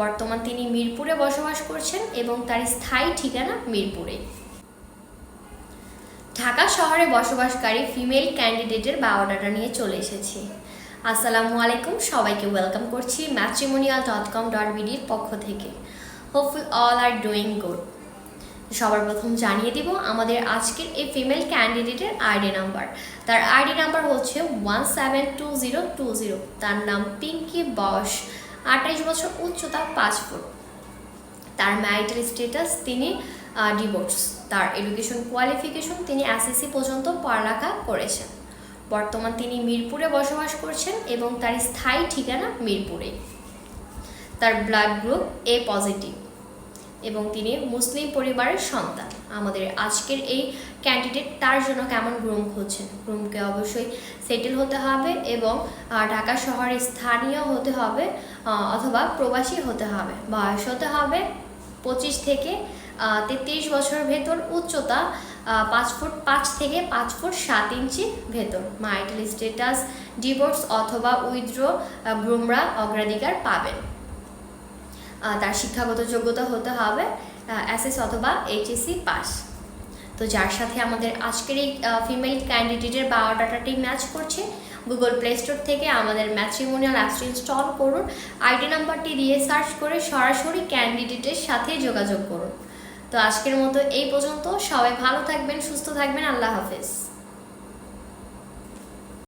বর্তমান তিনি মিরপুরে বসবাস করছেন এবং তার স্থায়ী ঠিকানা মিরপুরে। ঢাকা শহরে বসবাসকারী ফিমেল ক্যান্ডিডেটের বায়োডাটা নিয়ে চলে এসেছি। আসসালামু আলাইকুম, সবাইকে ওয়েলকাম করছি ম্যাট্রিমোনিয়াল ডট কম ডট বিডির পক্ষ থেকে। Hopeful all are doing good সবার প্রথম জানিয়ে দিব আমাদের আজকের এই ফিমেল ক্যান্ডিডেটের আইডি নাম্বার। তার আইডি নাম্বার হচ্ছে one seven two zero two zero তার নাম পিঙ্কি বয়স আঠাইশ বছর উচ্চতা পাঁচ ফুট। তার ম্যারিটাল স্ট্যাটাস তিনি ডিভোর্স তার এডুকেশন কোয়ালিফিকেশন তিনি এসএসসি পর্যন্ত পড়ালেখা করেছেন। বর্তমান তিনি মিরপুরে বসবাস করছেন এবং তার স্থায়ী ঠিকানা মিরপুরে তার ব্লাড গ্রুপ এ পজিটিভ এবং তিনি মুসলিম পরিবারের সন্তান। আমাদের আজকের এই ক্যান্ডিডেট তার জন্য কেমন গ্রুম খুঁজছেন? গ্রুমকে অবশ্যই সেটেল হতে হবে এবং ঢাকা শহরে স্থানীয় হতে হবে অথবা প্রবাসী হতে হবে। বয়স হতে হবে পঁচিশ থেকে তেত্রিশ বছর ভেতর, উচ্চতা পাঁচ ফুট পাঁচ থেকে পাঁচ ফুট সাত ইঞ্চি ভেতর। মাইটাল স্ট্যাটাস ডিভোর্স অথবা উইথড্র গ্রুমরা অগ্রাধিকার পাবেন। তার শিক্ষাগত যোগ্যতা হতে হবে এসএস অথবা এইচএসসি পাস তো যার সাথে আমাদের আজকের এই ফিমেল ক্যান্ডিডেটের বায়োডাটাটি ম্যাচ করছে গুগল প্লে স্টোর থেকে আমাদের ম্যাট্রিমোনিয়াল অ্যাপসটি ইনস্টল করুন আইডি নাম্বারটি দিয়ে সার্চ করে সরাসরি ক্যান্ডিডেটের সাথে যোগাযোগ করুন। তো আজকের মতো এই পর্যন্ত, সবাই ভালো থাকবেন, সুস্থ থাকবেন, আল্লাহ হাফেজ।